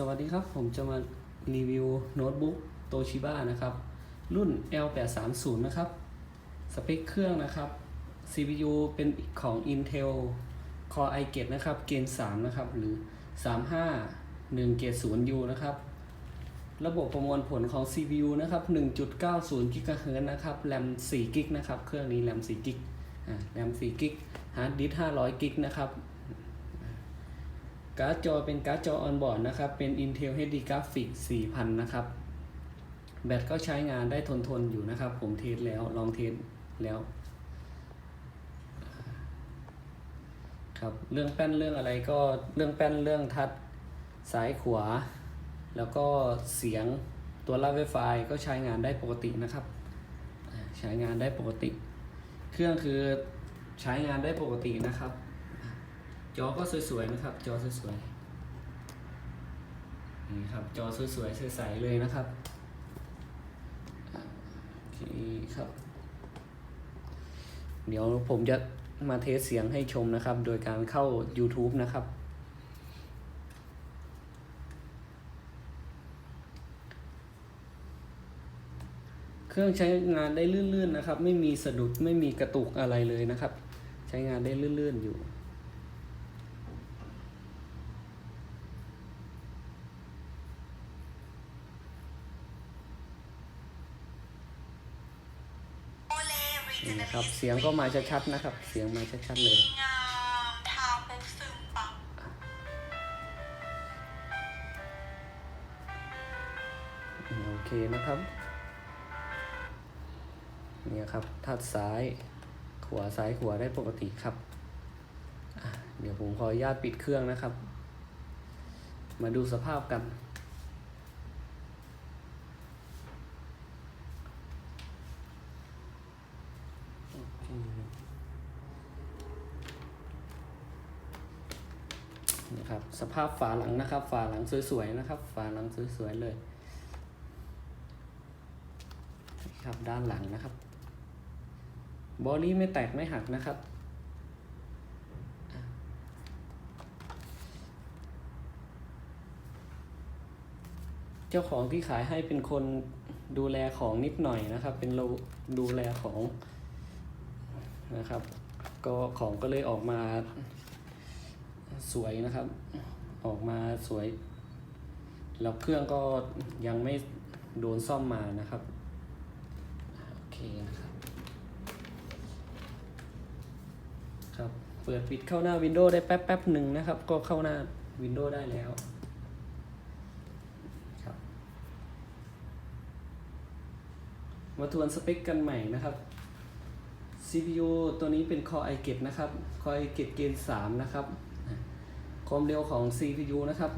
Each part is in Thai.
สวัสดีครับ ผมจะมารีวิวโน้ตบุ๊กโตชิบ้านะครับ รุ่น L830 นะครับ สเปคเครื่องนะครับ CPU เป็นของ Intel Core i 7 นะครับ เกณฑ์3นะครับ หรือ 35 1เกรด0 U นะครับ ระบบประมวลผลของ CPU นะครับ 1.90 GHz นะครับ แรม4กิกนะครับ เครื่องนี้แรม4กิกอ่าแรม4กิกฮาร์ดดิสก์500กิกนะครับ การ์ดจอเป็นการ์ดจอออนบอร์ดนะครับ เป็น Intel HD Graphics 4000 นะครับ แบตก็ใช้งานได้ทนทนๆอยู่นะครับ ผมเทสแล้วลองเทสแล้วครับเรื่องแป้นเรื่องอะไรก็เรื่องแป้นเรื่องทัดซ้ายขวา แล้วก็เสียงตัวรับ Wi-Fi ก็ใช้งานได้ปกตินะครับ ใช้งานได้ปกติ เครื่องคือใช้งานได้ปกตินะครับ จอก็สวยๆนะครับ จอสวยๆนี่ครับ จอสวยๆใสๆเลยนะครับอ่าโอเคครับ เดี๋ยวผมจะมาเทสเสียงให้ชมนะครับ โดยการเข้า YouTube นะครับ เครื่องใช้งานได้ลื่นๆนะครับ ไม่มีสะดุดไม่มีกระตุกอะไรเลยนะครับ ใช้งานได้ลื่นๆอยู่ นี่ครับ เสียงก็มาชัดๆนะครับ เสียงมาชัดๆเลยงามทาปุ๊บซึมปังโอเคนะครับเนี่ยครับทัดซ้ายขวาซ้ายขวาได้ปกติครับ เดี๋ยวผมขออนุญาตปิดเครื่องนะครับ มาดูสภาพกัน โอเค นะครับสภาพฝาหลังนะครับ ฝาหลังสวยๆนะครับ ฝาหลังสวยๆเลยครับด้านหลังนะครับ บอดี้ไม่แตกไม่หักนะครับ เจ้าของที่ขายให้เป็นคนดูแลของนิดหน่อยนะครับ เป็นเราดูแลของ นะครับ ก็ของก็เลยออกมาสวยนะครับ ออกมาสวย แล้วเครื่องก็ยังไม่โดนซ่อมมานะครับ โอเคนะครับ ครับ เปิดปิดเข้าหน้า Windows ได้แป๊บแป๊บหนึ่งนะครับ ก็เข้าหน้า Windows ได้แล้วครับมาทวนสเปคกันใหม่นะครับ CPU ตัวนี้เป็น Core i7 นะครับ Core i7 เกณฑ์3นะครับ ความเร็วของ CPU นะครับ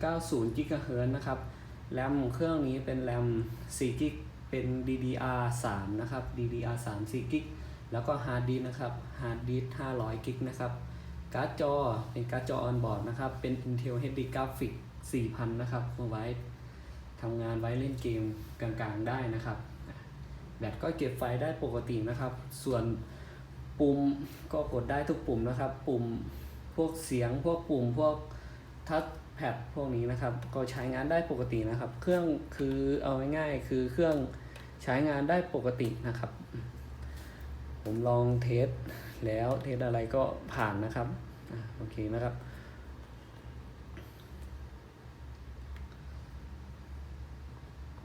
1.90 GHz นะครับแรมเครื่องนี้เป็นแรม4 g b เป็น DDR 3นะครับ DDR 3 4 g b แล้วก็ฮาร์ดดิสนะครับฮาร์ดดิส500 g b นะครับ การ์ดจอเป็นการ์ดจอออนบอร์ดนะครับ เป็น Intel HD Graphics 4000 นะครับเอาไว้ทำงานไว้เล่นเกมกลางๆ ได้นะครับ แบตก็เก็บไฟได้ปกตินะครับ ส่วนปุ่มก็กดได้ทุกปุ่มนะครับ ปุ่มพวกเสียงพวกปุ่มพวกทัชแพดพวกนี้นะครับ ก็ใช้งานได้ปกตินะครับ เครื่องคือเอาง่ายๆคือเครื่องใช้งานได้ปกตินะครับ ผมลองเทสแล้วเทสอะไรก็ผ่านนะครับโอเคนะครับ